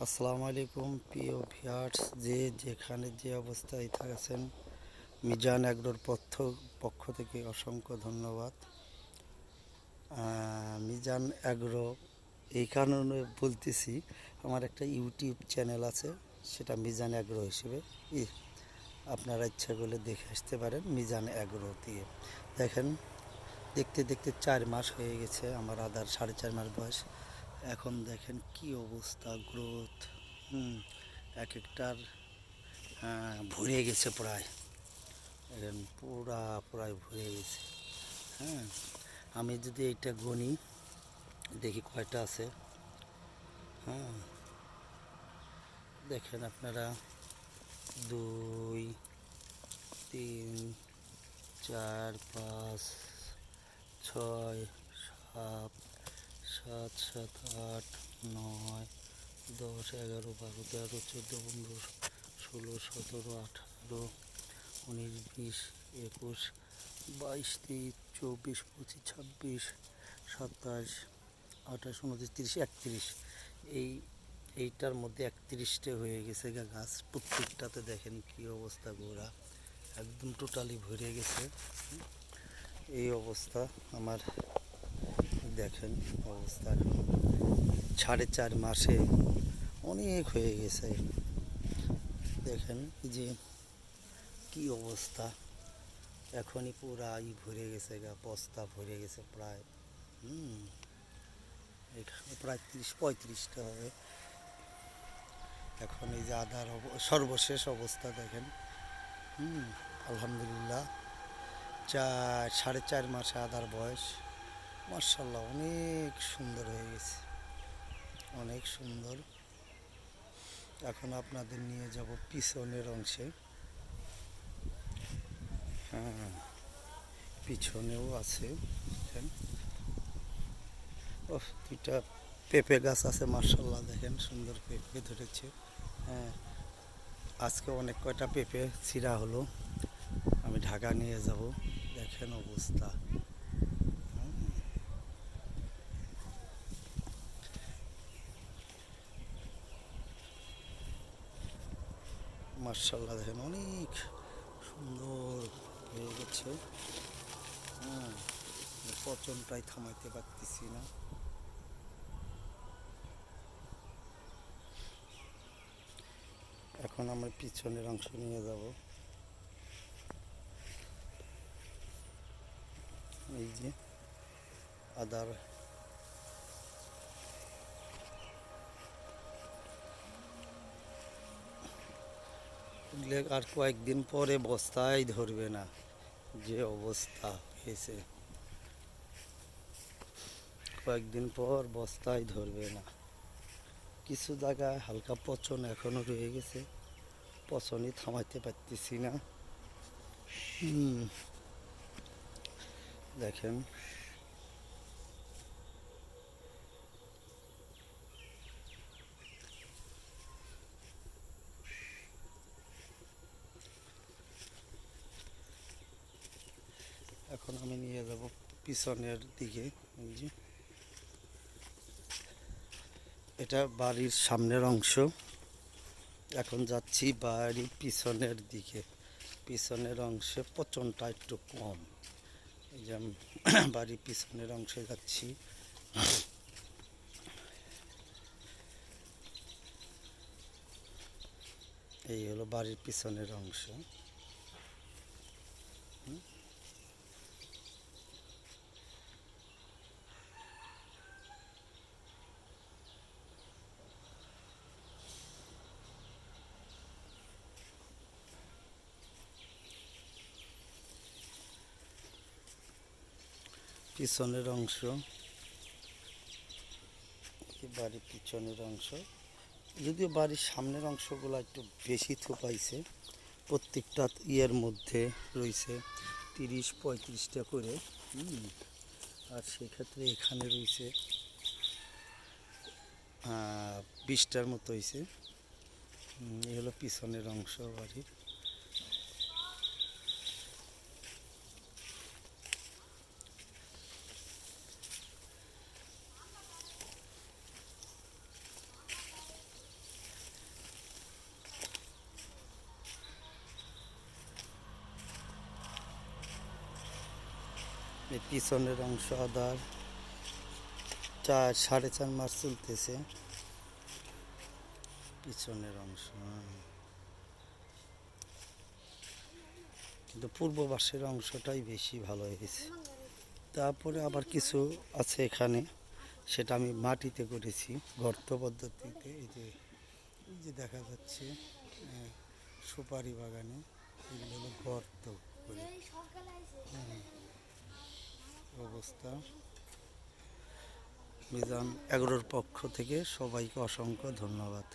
আসসালামু আলাইকুম, প্রিয় ভিয়ার্স যে যেখানে যে অবস্থায় থাকেছেন মিজান অ্যাগ্রোর পক্ষ পক্ষ থেকে অসংখ্য ধন্যবাদ। মিজান অ্যাগ্রো এই কারণে বলতেছি, আমার একটা ইউটিউব চ্যানেল আছে, সেটা মিজান অ্যাগ্রো হিসেবে। ই- আপনারা ইচ্ছা করলে দেখে আসতে পারেন, মিজান অ্যাগ্রো দিয়ে। দেখেন, দেখতে দেখতে চার মাস হয়ে গেছে, আমার আদার সাড়ে চার মাস বয়স। এখন দেখেন কি অবস্থা গ্রোথ হুম এক একটার আহ, ভরে গেছে প্রায়। এখন পুরা প্রায় ভরে গেছে। হ্যাঁ আমি যদি এইটা গনি দেখি কয়টা আছে। হ্যাঁ দেখেন আপনারা দুই তিন চার পাঁচ ছয় সাত সাত সাত, আট, নয়, দশ, এগারো, বারো, তেরো, চোদ্দ, পনেরো, ষোলো, সতেরো, আঠারো, উনিশ, বিশ, একুশ, বাইশ, তেইশ, চব্বিশ, পঁচিশ, ছাব্বিশ, সাতাশ, আঠাশ, উনত্রিশ, তিরিশ, একত্রিশ। এই, এইটার মধ্যে একত্রিশটা হয়ে গেছে গাছ। প্রত্যেকটাতে দেখেন কি অবস্থা গোড়া একদম টোটালি ভরে গেছে। এই অবস্থা আমার দেখেন অবস্থা। সাড়ে চার মাসে অনেক হয়ে গেছে। দেখেন যে কি অবস্থা। এখনই পুরাই ভরে গেছে গা, বস্তা ভরে গেছে প্রায়। হুম, এখানে প্রায় তিরিশ, পঁয়ত্রিশটা হবে। এখন এই যে আদার সর্বশেষ অবস্থা দেখেন। হুম, আলহামদুলিল্লাহ। চার, সাড়ে চার মাসে আদার বয়স। মার্শাল্লাহ অনেক সুন্দর হয়ে গেছে। অনেক সুন্দর। এখন আপনাদের নিয়ে যাব পিছনের অংশে। হ্যাঁ পিছনেও আছে, দেখেন। ও দুইটা পেঁপে গাছ আছে মার্শাল্লাহ দেখেন সুন্দর পেঁপে ধরেছে। হ্যাঁ আজকে অনেক কয়টা পেঁপে ছিঁড়া হলো। আমি ঢাকা নিয়ে যাব, দেখেন অবস্থা হুম। মার্শাল্লাহ, দেখেন অনেক সুন্দর হয়ে গেছে। হ্যাঁ পচনটাই থামাইতে পারতেছি না। এখন আমরা পিছনের অংশ নিয়ে যাব। এই যে আদার এগুলো আর কয়েকদিন পরে বস্তায় ধরবে না। যে অবস্থা হয়েছে। কয়েকদিন পর বস্তায় ধরবে না। কিছু জায়গায় হালকা পচন এখনও রয়ে গেছে। পচনই থামাইতে পারতেছি না। দেখেন এখন আমি নিয়ে যাব পিছনের দিকে যে। এটা বাড়ির সামনের অংশ। এখন যাচ্ছি বাড়ির পিছনের দিকে। পিছনের অংশে পচনটা একটু কম। এই যে বাড়ির পিছনের অংশে যাচ্ছি। এই হলো বাড়ির পিছনের অংশ। পিছনের অংশ। বাড়ির পিছনের অংশ। যদিও বাড়ির সামনের অংশগুলো একটু বেশি থোপাইছে, প্রত্যেকটা ইয়ের মধ্যে রয়েছে তিরিশ পঁয়ত্রিশটা করে। আর সেক্ষেত্রে এখানে রয়েছে বিশটার মতো হয়েছে এই হলো পিছনের অংশ বাড়ির। পিছনের অংশ আদার চার, সাড়ে চার মাস চলতেছে। পিছনের অংশ হ্যাঁ। কিন্তু পূর্ব পাশের অংশটাই বেশি ভালো হয়েছে। তারপরে আবার কিছু আছে এখানে, সেটা আমি মাটিতে করেছি, গর্ত পদ্ধতিতে। এই যে এই যে দেখা যাচ্ছে সুপারি বাগানে এগুলো হলো গর্ত করে অবস্থা। মিজান এগারোর পক্ষ থেকে সবাইকে অসংখ্য ধন্যবাদ।